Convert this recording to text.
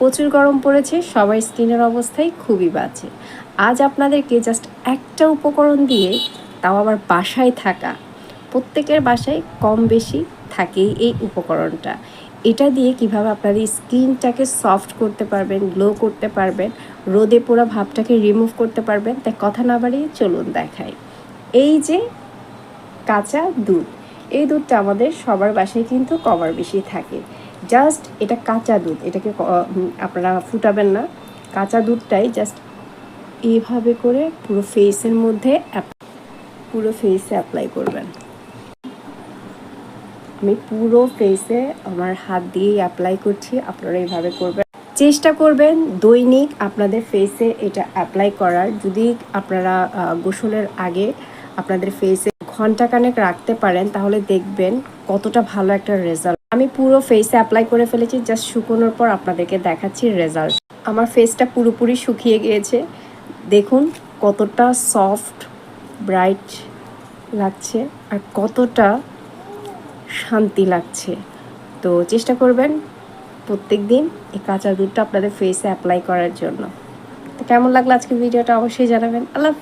প্রচুর গরম পড়েছে, সবার স্কিনের অবস্থাই খুবই বাজে। আজ আপনাদেরকে জাস্ট একটা উপকরণ দিয়ে তাও আবার বাসায় থাকা, প্রত্যেকের বাসায় কম বেশি থাকেই এই উপকরণটা। এটা দিয়ে কীভাবে আপনাদের স্কিনটাকে সফট করতে পারবেন, গ্লো করতে পারবেন, রোদে পোড়া ভাবটাকে রিমুভ করতে পারবেন, তাই কথা না বাড়িয়ে চলুন দেখাই। এই যে কাঁচা দুধ, এই দুধটা আমাদের সবার বাসায় কিন্তু কমার বেশি থাকে। জাস্ট এটা কাঁচা দুধ, এটাকে আপনারা ফুটাবেন না। কাঁচা দুধটাই জাস্ট এইভাবে করে পুরো ফেসের মধ্যে পুরো ফেসে অ্যাপ্লাই করবেন। আমি পুরো ফেসে আমার হাত দিয়েই অ্যাপ্লাই করছি, আপনারা এইভাবে করবেন। চেষ্টা করবেন দৈনিক আপনাদের ফেসে এটা অ্যাপ্লাই করার। যদি আপনারা গোসলের আগে আপনাদের ফেসে ঘন্টাখানেক রাখতে পারেন, তাহলে দেখবেন কতটা ভালো একটা রেজাল্ট আমি পুরো ফেসে অ্যাপ্লাই করে ফেলেছি জাস্ট শুকোনোর পর আপনাদেরকে দেখাচ্ছি রেজাল্ট আমার ফেসটা পুরোপুরি শুকিয়ে গিয়েছে। দেখুন কতটা সফট ব্রাইট লাগছে আর কতটা শান্তি লাগছে। তো চেষ্টা করবেন প্রত্যেক দিন এই কাঁচা দুধটা আপনাদের ফেসে অ্যাপ্লাই করার জন্য। তো কেমন লাগল আজকের ভিডিওটা অবশ্যই জানাবেন। আল্লাহ